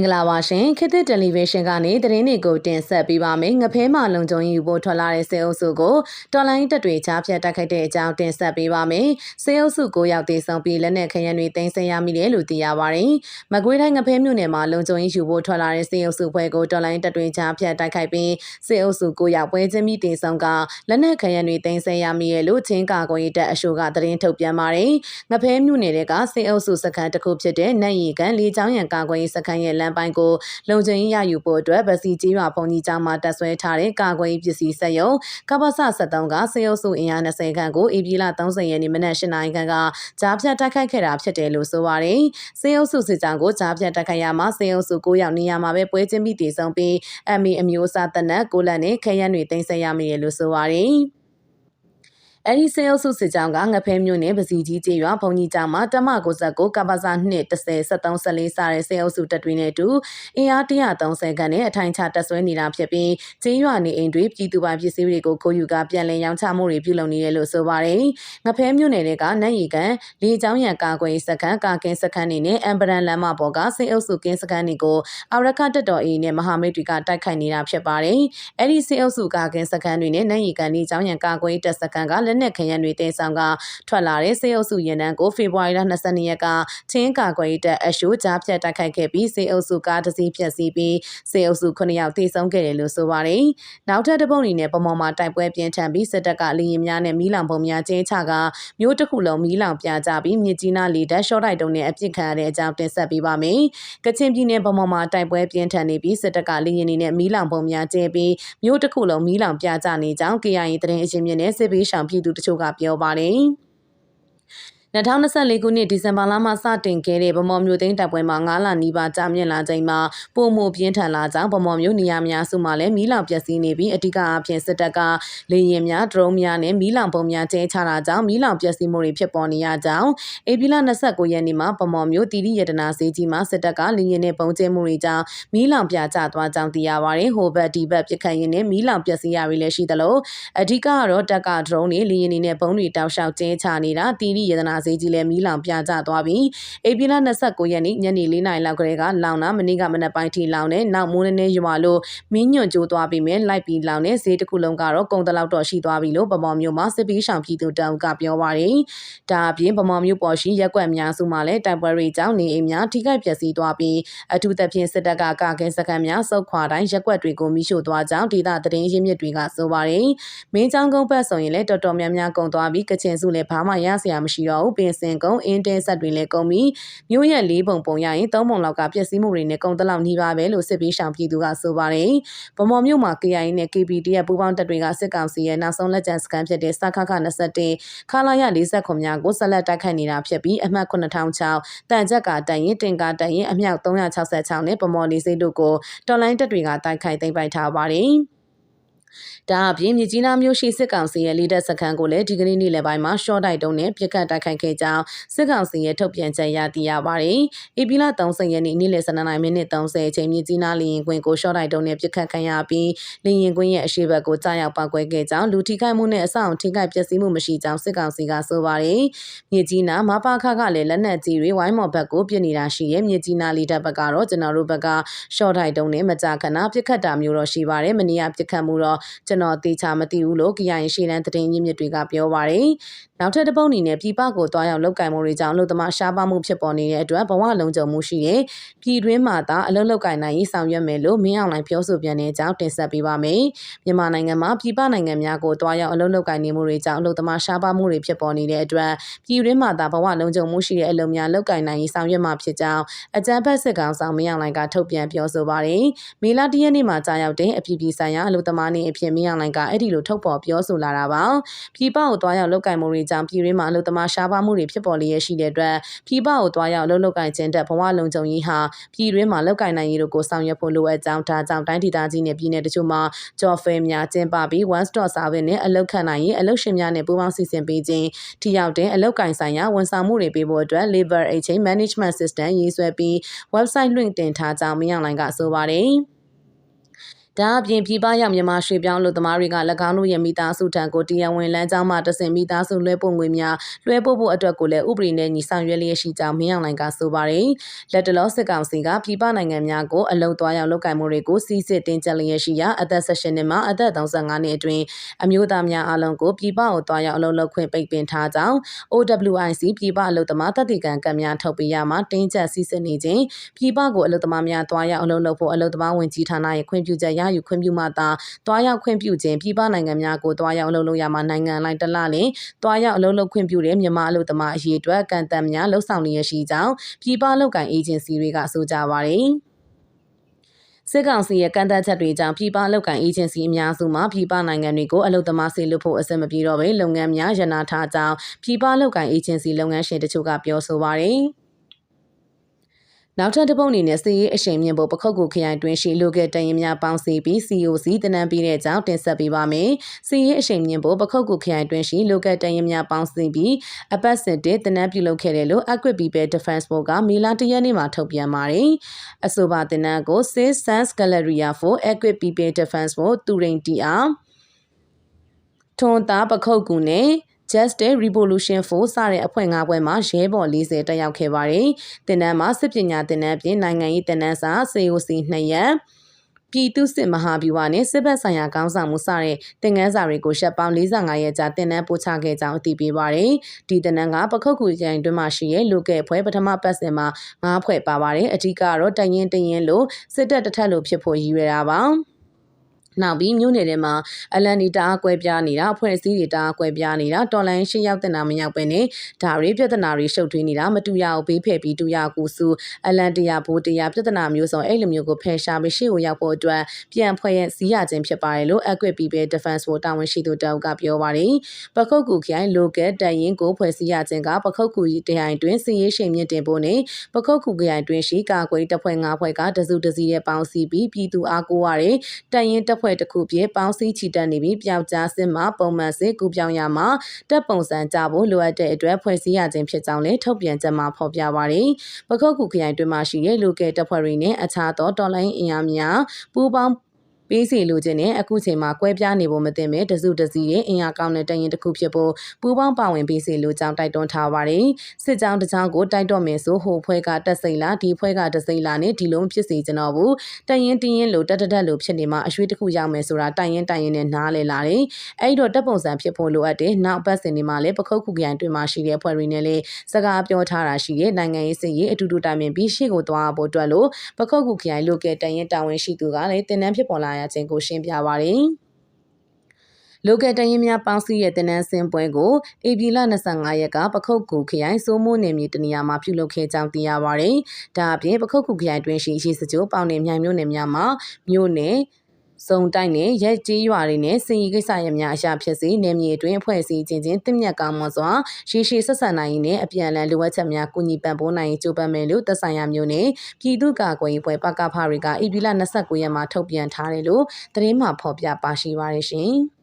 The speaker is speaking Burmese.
င်္ဂလာပါရှင်ခေတ်သစ်တယ်လီဗေးရှင်းကနေသတင်းတွေကိုတင်ဆက်ပေးပါမယ်ငဖဲမှာလုံခြုံရေးဖို့ထွက်လာတဲ့စေအုပ်စုကိုတော်လိုင်းတက်တွေချားဖြတ်တိုက်ခိုက်တဲ့အကြောင်းတင်ဆက်ပေးပါမယ်စေအုပ်စုကိုရောက်သေးဆုံးပြီးလက်နက်ခရမ်းတွေတင်ဆက်ရမိတယ်လို့သိရပါတယ်မကွေးတိုင်းငဖဲမြို့နယ်မှာလုံခြုံရေးယူဖို့ထွက်လာတဲ့စေအုပ်စုဖွဲ့ကိုတော်လိုင်းတက်တွေချားဖြတ်တိုက်ခိုက်ပြီးစေအုပ်စုကိုရောက်ပွဲချင်းပြီးတင်ဆောင်ကလက်နက်ခရမ်းတွေတင်ဆက်ရမိရလို့ချင်းကာကွယ်ရေးတပ်အရှို့ကသတင်းထုတ်ပြန်ပါတယ်ငဖဲမြို့နယ်ကစေအုပ်စုစခန်းတစ်ခုဖြစ်တဲ့နတ်ရီကန်လေးချောင်းရံကာကွယ်ရေးစခန်းရဲ့လမ်းပိုင်းကိုလုံခြုံရေးရယူဖို့အတွက်ဗစီကြီးရွာဘုံကြီးကျောင်းမှာတပ်ဆွဲထားတဲ့ကာကွယ်ရေးပစ္စည်းစက်ရုံကပ္ပစ73ကစေအုပ်စုအင်အား20ခန့်ကိုဧပြီလ30ရက်နေ့မနက်8နာရီခန့်ကကြားဖြတ်တိုက်ခိုက်ခဲ့တာဖြစ်တယ်လို့ဆိုပါတယ်။စေအုပ်စုစစ်ကြောင်းကိုကြားဖြတ်တိုက်ခိုက်ရမှာစေအုပ်စု9ယောက်နေရာမှာပဲပွဲချင်းပြီးတည်ဆုံပြီးအမီအမျိုးအစားတနက်ကိုလန်နဲ့ခရမ်းတွေတင်ဆက်ရမယ်လို့ဆိုပါတယ်။ အဲဒီစေအုပ်စုစစ်ကြောင်းကငဖဲမြို့နယ်ပစီကြီးကျေးရွာဘုံကြီးကျောင်းမှာတမကိုဇက်ကိုကပ္ပစာ2 30 73 14စတဲ့စေအုပ်စုတပ်တွေနဲ့အတူအင်အား130ခန့်နဲ့အထိုင်ချတပ်ဆွဲနေတာဖြစ်ပြီးကျေးရွာနေအိမ်တွေပြည်သူပိုင်ပစ္စည်းတွေကိုခိုးယူကပြန်လည်ရောင်းချမှုတွေပြုလုပ်နေတယ်လို့ဆိုပါတယ်။ငဖဲမြို့နယ်ကနတ်ရီကန်လေကျောင်းရံကာကွယ်စခန်းကာကင်းစခန်းနေနဲ့အမ်ဘရန်လမ်းမပေါ်ကစေအုပ်စုကင်းစခန်းတွေကိုအာရခတက်တော်အေးနဲ့မဟာမိတ်တွေကတိုက်ခိုက်နေတာဖြစ်ပါတယ်။အဲဒီစေအုပ်စုကာကင်းစခန်းတွေနဲ့နတ်ရီကန်လေကျောင်းရံကာကွယ်တပ်စခန်းကလက်နက်ခရမ်းတွေတင်ဆောင်ကထွက်လာတဲ့စေအုပ်စုရင်နှန်းကိုဖေဖော်ဝါရီလ22ရက်ကချင်းကာကွယ်တပ်အရှိုးကြားဖြတ်တိုက်ခိုက်ခဲ့ပြီးစေအုပ်စုကားတစ်စီးဖြတ်စီးပြီးစေအုပ်စု9ယောက်သေဆုံးခဲ့တယ်လို့ဆိုပါတယ်။နောက်ထပ်တစ်ပုံအနေနဲ့ပမော်မှာတိုက်ပွဲပြင်းထန်ပြီးစစ်တပ်ကလေရင်များနဲ့မီးလောင်ပုံများကျင်းချကမြို့တစ်ခုလုံးမီးလောင်ပြကြပြီးမြစ်ကြီးနားလေတပ်ရှော့တိုက်တုံးနဲ့အပြစ်ခံရတဲ့အကြောင်းတင်ဆက်ပေးပါမယ်။ကချင်ပြည်နယ်ပမော်မှာတိုက်ပွဲပြင်းထန်နေပြီးစစ်တပ်ကလေရင်တွေနဲ့မီးလောင်ပုံများကျဲပြီးမြို့တစ်ခုလုံးမီးလောင်ပြကြနေကြောင်း KIA သတင်းအရှင်မြင့်နဲ့စစ်ပေးရှောင်ပြည်သူတချို့ကပြောပါတယ်။ 2024ခုနှစ်ဒီဇင်ဘာလမှစတင်ခဲ့တဲ့ဗမော်မြို့သိန်းတပ်ပွဲမှာ9လနီးပါးကြာမြင့်လာချိန်မှာပုံမှုပြင်းထန်လာကြောင်းဗမော်မြို့နေရာများစုမှာလည်းမီးလောင်ပျက်စီးနေပြီးအဓိကအပြင်စစ်တပ်ကလေယာဉ်များဒရုန်းများနဲ့မီးလောင်ပုံများကျဲချတာကြောင့်မီးလောင်ပျက်စီးမှုတွေဖြစ်ပေါ်နေရကြောင်းဧပြီလ29ရက်နေ့မှာဗမော်မြို့တီတီရတနာစေးကြီးမှာစစ်တပ်ကလေယာဉ်နဲ့ပုံကျဲမှုတွေကြောင့်မီးလောင်ပြကျသွားကြောင်းသိရပါတယ်ဟိုဘက်ဒီဘက်ပြစ်ခတ်ရင်းနဲ့မီးလောင်ပျက်စီးရတွေလည်းရှိသလိုအဓိကကတော့တပ်ကဒရုန်းတွေလေယာဉ်တွေနဲ့ပုံတွေတောက်လျှောက်ကျဲချနေတာတီတီရတနာစေးကြီးလည်းမီးလောင်ပြကျသွားပြီးဧပြီလ29ရက်နေ့ညနေ4နာရီလောက်ကလေးကလောင်တာမနေ့ကမနက်ပိုင်းထိလောင်တဲ့နောက်မိုးနေနေရွာလို့မင်းညွန့်ကျိုးသွားပြီးမြဲလိုက်ပြီးလောင်တဲ့ဈေးတစ်ခုလုံးကတော့ကုံတလောက်တော့ရှိသွားပြီလို့ဗမော်မျိုးမှာစစ်ပီးရှောင်ပြည်သူတအုပ်ကပြောပါရယ်ဒါအပြင်ဗမော်မျိုးပေါ်ရှိရက်ွက်များစုမှာလည်းတိုက်ပွဲတွေကြောင့်နေအိမ်များထိခိုက်ပျက်စီးသွားပြီးအထူးသဖြင့်စစ်တပ်ကကာကင်းစခန်းများစုပ်ခွာတိုင်းရက်ွက်တွေကိုမိရှို့သွားကြောင်းဒေသသတင်းရင်းမြစ်တွေကဆိုပါရယ်မင်းချောင်းကုန်းဘက်ဆိုရင်လည်းတော်တော်များများကုန်သွားပြီးကချင်စုလည်းဘာမှရစရာမရှိတော့ဘူးပင်စင်ကုန်းအင်းတဲဆက်တွေလည်းကုန်ပြီးမြို့ရဲ့လေးပုံပုံရရင်သုံးပုံလောက်ကပျက်စီးမှုတွေနဲ့ကုန်တလောက်နှီးပါပဲလို့စစ်ပေးရှောင်ပြည်သူကဆိုပါတယ်။ဗမော်မြို့မှာ KIA နဲ့ KPD ရဲ့ပူးပေါင်းတပ်တွေကစစ်ကောင်စီရဲ့နောက်ဆုံးလက်ကျန်စကန်ဖြစ်တဲ့စခခ21ခလာရ40ခွန်များကိုဆက်လက်တိုက်ခိုက်နေတာဖြစ်ပြီးအမှတ်9006တန်ချက်ကတန်ရင်တင်ကာတန်ရင်အမြောက်366နဲ့ဗမော်လေးစိတ်တို့ကိုတော်လိုင်းတပ်တွေကတိုက်ခိုက်သိမ်းပိုက်ထားပါတယ်။ ဒါအပြင်မြကြီးနားမြို့ရှိစစ်ကောင်စီရဲ့လီဒတ်စခန်းကိုလည်းဒီကနေ့နေ့လယ်ပိုင်းမှာရှော့တိုက်တုံးနဲ့ပြစ်ခတ်တိုက်ခိုက်ခဲ့ကြောင်းစစ်ကောင်စီရဲ့ထုတ်ပြန်ချက်ရသိရပါတယ်။ဧပြီလ30ရက်နေ့နေ့လယ်12နာရီမိနစ်30အချိန်မြကြီးနားလီရင်ကွင်းကိုရှော့တိုက်တုံးနဲ့ပြစ်ခတ်ခံရပြီးလီရင်ကွင်းရဲ့အရှိဘက်ကိုကြားရောက်ပောက်ကွဲခဲ့ကြောင်းလူထိခိုက်မှုနဲ့အဆောင်ထိခိုက်ပျက်စီးမှုမရှိကြောင်းစစ်ကောင်စီကဆိုပါတယ်။မြကြီးနားမပါခကလည်းလက်နက်ကြီးတွေဝိုင်းမော်ဘက်ကိုပြစ်နေတာရှိရဲ့မြကြီးနားလီတပ်ဘက်ကတော့ကျွန်တော်တို့ဘက်ကရှော့တိုက်တုံးနဲ့မကြာခဏပြစ်ခတ်တာမျိုးတော့ရှိပါတယ်။မနီးယားပြစ်ခတ်မှုတော့ကျွန်တော်တေချာမသိဘူးလို့ KIA ရှေ့တန်းသတင်းရင်းမြစ်တွေက ပြောပါရယ် နောက်ထပ်တစ်ပုတ်အနေနဲ့ပြည်ပကိုတွားရောက်လုပ်ကင်မှုတွေကြောင့်လူသမားရှားပါမှုဖြစ်ပေါ်နေတဲ့အတွက်ဘဝလုံးကြုံမှုရှိတဲ့ပြည်တွင်းမှာသာအလုပ်လုပ်ကင်နိုင်ရေးဆောင်ရွက်မယ်လို့မင်းအောင်လှိုင်ပြောဆိုပြန်တဲ့အကြောင်းတင်ဆက်ပေးပါမယ်မြန်မာနိုင်ငံမှာပြည်ပနိုင်ငံများကိုတွားရောက်အလုပ်လုပ်ကင်နေမှုတွေကြောင့်လူသမားရှားပါမှုတွေဖြစ်ပေါ်နေတဲ့အတွက်ပြည်တွင်းမှာသာဘဝလုံးကြုံမှုရှိတဲ့အလုပ်များလုပ်ကင်နိုင်ရေးဆောင်ရွက်မှာဖြစ်ကြောင်းအကြံဖက်စစ်ကောင်ဆောင်မင်းအောင်လှိုင်ကထုတ်ပြန်ပြောဆိုပါတယ်မေလ၁ရက်နေ့မှာကြာရောက်တဲ့အပြည်ပြည်ဆိုင်ရာအလုပ်သမားနေ့အဖြစ်မင်းအောင်လှိုင်ကအဲ့ဒီလိုထုတ်ဖော်ပြောဆိုလာတာပါပြည်ပကိုတွားရောက်လုပ်ကင်မှုတွေကြောင့်ပြည်တွင်းမှာအလုပ်သမားရှားပါမှုတွေဖြစ်ပေါ်လျက်ရှိတဲ့အတွက်ပြည်ပကိုတွားရောက်လုပ်လုပ်ကင်ခြင်းတက်ဘဝလုံခြုံရေးဟာပြည်တွင်းမှာလုပ်ကင်နိုင်ရေးတို့ကိုဆောင်ရွက်ဖို့လိုအပ်ကြောင်းဒါကြောင့်တိုင်းဒေသကြီးနဲ့ပြည်내တချို့မှာကြော်ဖဲများကျင်းပပြီး one stop service နဲ့အလုပ်ခန့်နိုင်ရေးအလုပ်ရှင်များနဲ့ပူးပေါင်းစီစဉ်ပေးခြင်းထိရောက်တဲ့အလုပ်ကင်ဆိုင်ရာဝန်ဆောင်မှုတွေပေးဖို့အတွက် labor exchange management system ရေးဆွဲပြီး website လွှင့်တင်ထားကြောင်းမင်းအောင်လိုင်ကဆိုပါတယ် ဒါအပြင်ပြည်ပရောက်မြန်မာရွှေပြောင်းလူသမားတွေက၎င်းတို့ရဲ့မိသားစုထံကိုတရားဝင်လမ်းကြောင်းမှတဆင့်မိသားစုလွှဲပို့ငွေများလွှဲပို့ဖို့အတွက်ကိုလည်းဥပဒေနဲ့ညီဆောင်ရွက်လျက်ရှိကြောင်းမင်းအောင်လှိုင်ကဆိုပါတယ်။လက်တလောစစ်ကောင်စီကပြည်ပနိုင်ငံများကိုအလုံသွားရောက်လုပ်ကိုင်မှုတွေကိုစီးစစ်တင်ကြလျက်ရှိရာအသက်16နှစ်မှအသက်35နှစ်အတွင်းအမျိုးသားများအလုံးကိုပြည်ပကိုသွားရောက်အလုပ်လုပ်ခွင့်ပိတ်ပင်ထားကြောင်း OWIC ပြည်ပအလုပ်သမားတပ်တီကံကံများထုတ်ပေးရမှာတင်းကျပ်စီးစစ်နေခြင်းပြည်ပကိုအလုပ်သမားများသွားရောက်အလုပ်လုပ်ဖို့အလုပ်သမားဝင်ကြီးဌာနရဲ့ခွင့်ပြုချက်ရယူခွင့်ပြုမှသာတွားရောက်ခွင့်ပြုခြင်းပြည်ပနိုင်ငံများကိုတွားရောက်အလုပ်လုပ်ရမှာနိုင်ငံလိုက်တစ်လလင်တွားရောက်အလုပ်လုပ်ခွင့်ပြုတဲ့မြန်မာအလုပ်သမားအရေးအတွက်ကန့်သတ်များလှုပ်ဆောင်နေရရှိကြောင်းပြည်ပလုပ်ကိုင်အေဂျင်စီတွေကဆိုကြပါတယ်စစ်ကောင်စီရဲ့ကန့်သတ်ချက်တွေကြောင့်ပြည်ပလောက်ကန်အေဂျင်စီအများစုမှာပြည်ပနိုင်ငံတွေကိုအလုပ်သမားစေလွှတ်ဖို့အဆင်မပြေတော့ဘဲလုပ်ငန်းများရနာထားကြောင်းပြည်ပလောက်ကန်အေဂျင်စီလုပ်ငန်းရှင်တချို့ကပြောဆိုပါရယ်။ နောက်ထပ်တစ်ပုတ်အနေနဲ့စီရေးအရှိန်မြင့်ဖို့ပခုတ်ကူခရိုင်တွင်ရှိလူကတရင်များပေါင်းစည်းပြီး COC တနံပြီးတဲ့အကြောင်းတင်ဆက်ပေးပါမယ်။စီရေးအရှိန်မြင့်ဖို့ပခုတ်ကူခရိုင်တွင်ရှိလူကတရင်များပေါင်းစည်းပြီးအပတ်စဉ်တတနံပြုလုပ်ခဲ့တယ်လို့ Equip People Defense Force ကမေလ၁ရက်နေ့မှာထုတ်ပြန်ပါတယ်။အဆိုပါတင်နန်းကို Six Sans Galleria for Equip People Defense Force တူရင်တီအားထွန်သားပခုတ်ကူနဲ့ Justice Revolution Force စတဲ့အဖွဲ့၅ဘွဲ့မှာရဲဘော်40တက်ရောက်ခဲ့ပါတယ်။တင်နန်းမှာစစ်ပညာတင်နန်းပြင်နိုင်ငံရေးတင်နန်းစာ COC 2ရက်ပြည်သူစစ်မဟာဗျူဟာနဲ့စစ်ဘက်ဆိုင်ရာကောင်းဆောင်မှုစတဲ့တင်ငန်းစာတွေကိုရှက်ပေါင်း45ရက်ကြာတင်နန်းပို့ချခဲ့ကြောင်းအသိပေးပါရယ်ဒီတင်နန်းကပခုတ်ကူကျိုင်တွင်မှရှိရဲ့လူကဲဖွဲ့ပထမပတ်စင်မှာ၅ဖွဲ့ပါပါတယ်အဓိကတော့တရင်တရင်လို့စစ်တပ်တစ်ထက်လို့ဖြစ်ဖို့ရည်ရွယ်တာပါ နောက်ပြီးမြို့နယ်ထဲမှာအလန်ဒီတာအကွဲပြားနေတာအဖွဲ့အစည်းတွေတာအကွဲပြားနေတာတော်လိုင်းရှင်းရောက်တဲ့နာမရောက်ပဲနဲ့ဒါတွေပြဿနာတွေရှုပ်ထွေးနေတာမတူရအောင်ဘေးဖယ်ပြီးတူရကူစုအလန်တရားဘိုးတရားပြဿနာမျိုးစုံအဲ့လိုမျိုးကိုဖယ်ရှားပြီးရှေ့ကိုရောက်ဖို့အတွက်ပြန်ဖွဲ့ရစီးရခြင်းဖြစ်ပါတယ်လို့ Equip People Defense ဖို့တာဝန်ရှိသူတောက်ကပြောပါတယ်ပခုတ်ကူခိုင် local တရင်ကိုဖွဲ့စည်းရခြင်းကပခုတ်ကူတိုင်းတွင်စီရေးရှိန်မြင့်တင်ဖို့နဲ့ပခုတ်ကူခိုင်တွင်ရှိကာကွယ်တပ်ဖွဲ့၅ဖွဲ့ကတစုတစည်းရဲ့ပေါင်းစည်းပြီးပြည်သူအားကိုးရတဲ့တရင်တပ်ဖွဲ့တစ်ခုဖြင့်ပေါင်းစည်းချီတက်နေပြီးပျောက်ကြားစစ်မှပုံမှန်စစ်ကူပြောင်းရမှာတပ်ပုံစံကြဖို့လိုအပ်တဲ့အတွက်ဖွဲ့စည်းရခြင်းဖြစ်ကြောင်းလည်းထုတ်ပြန်ချက်မှာဖော်ပြပါတယ်။ပခုတ်ကူခရိုင်တွင်မှရှိတဲ့လူကဲတပ်ဖွဲ့တွေနဲ့အခြားသောတော်လိုင်းအင်အားများပူးပေါင်း ပေးစီလိုချင်တဲ့အခုချိန်မှာကွဲပြားနေဖို့မသင့်ပဲတစုတစည်းရဲ့အင်အားကောင်းတဲ့တရင်တစ်ခုဖြစ်ဖို့ပူးပေါင်းပါဝင်ပေးစီလိုကြောင်းတိုက်တွန်းထားပါတယ်စစ်ကြောင်းတစ်ကြောင်းကိုတိုက်တော့မယ်ဆိုဟိုဖွဲ့ကတက်စိမ့်လားဒီဖွဲ့ကတစိမ့်လားနဲ့ဒီလုံးဖြစ်စီကျွန်တော်ဘူးတရင်တင်းရင်လို့တက်တက်တက်လို့ဖြစ်နေမှာအရွှေတစ်ခုရောက်မယ်ဆိုတာတိုင်ရင်တိုင်ရင်နဲ့နားလဲလာတယ်အဲ့တော့တက်ပုံစံဖြစ်ဖို့လိုအပ်တယ်နောက်ပတ်စင်တွေမှာလည်းပခုတ်ခုကြိုင်တွင်မှရှိတဲ့ဖွဲ့တွေနဲ့လည်းစကားပြောထားတာရှိရဲ့နိုင်ငံရေးစစ်ရေးအတူတူတိုင်ပင်ပြီးရှေ့ကိုသွားဖို့အတွက်လို့ပခုတ်ခုကြိုင်လိုကဲတရင်တာဝန်ရှိသူကလည်းတင်နန်းဖြစ်ပေါ်လာရခြင်းကိုရှင်းပြပါတယ်။ local တရင်များပေါင်းစည်းရဲ့တင်နန်းစင်ပွဲကိုဧပြီလ25ရက်ကပခုတ်ကူခရိုင်စိုးမိုးနယ်မြေတနေရာမှာပြုလုပ်ခဲ့ကြောင်းသိရပါဗျ။ဒါအပြင်ပခုတ်ကူခရိုင်တွင်ရှိရေစကြိုပေါင်နယ်မြိုင်မြို့နယ်များမှာမြို့နယ် စုံတိုက်နဲ့ရက်ကြီးရွာတွေနဲ့စင်ရီကိစ္စရများအရာဖြစ်စေနယ်မြေအတွင်းအဖွဲ့အစည်းချင်းချင်းတင့်မြတ်ကောင်းမွန်စွာရေရှည်ဆက်ဆံနိုင်ရင်အပြန်အလှန်လိုအပ်ချက်များကူညီပံ့ပိုးနိုင်ကြိုးပမ်းမယ်လို့သက်ဆိုင်ရာမျိုးနဲ့ပြည်သူ့ကာကွယ်ရေးဖွဲ့ပကဖတွေကဧပြီလ29ရက်မှာထုတ်ပြန်ထားတယ်လို့သတင်းမှဖော်ပြပါရှိပါရရှင်။